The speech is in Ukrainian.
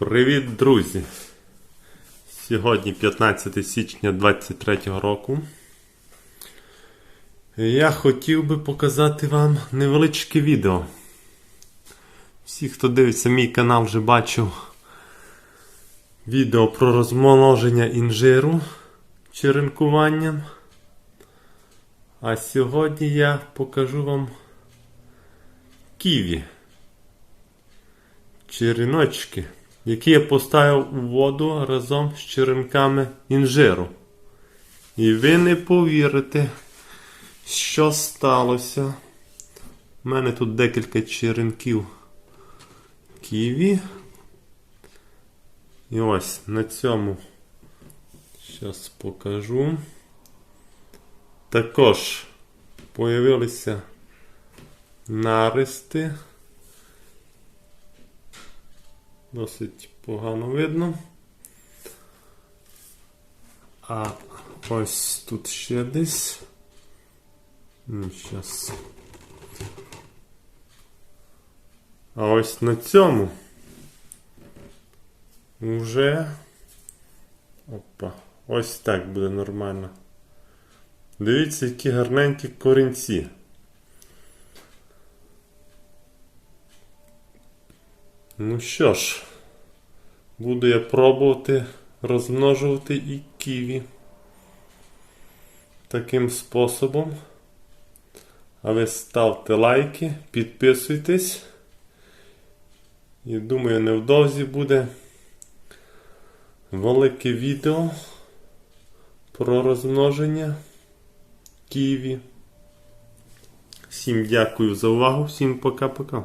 Привіт, друзі! Сьогодні 15 січня 2023 року. Я хотів би показати вам невеличке відео. Всі, хто дивиться мій канал, вже бачив відео про розмноження інжиру черенкуванням. А сьогодні я покажу вам ківі. Череночки, які я поставив у воду разом з черенками інжиру. І ви не повірите, що сталося. У мене тут декілька черенків ківі. І ось на цьому зараз покажу. Також появилися наристи. Досить погано видно. А ось тут ще десь. Ну, щас. А ось на цьому вже. Опа. Ось так буде нормально. Дивіться, які гарненькі корінці. Ну що ж, буду я пробувати розмножувати і ківі таким способом. А ви ставте лайки, підписуйтесь. І думаю, невдовзі буде велике відео про розмноження ківі. Всім дякую за увагу, всім пока-пока.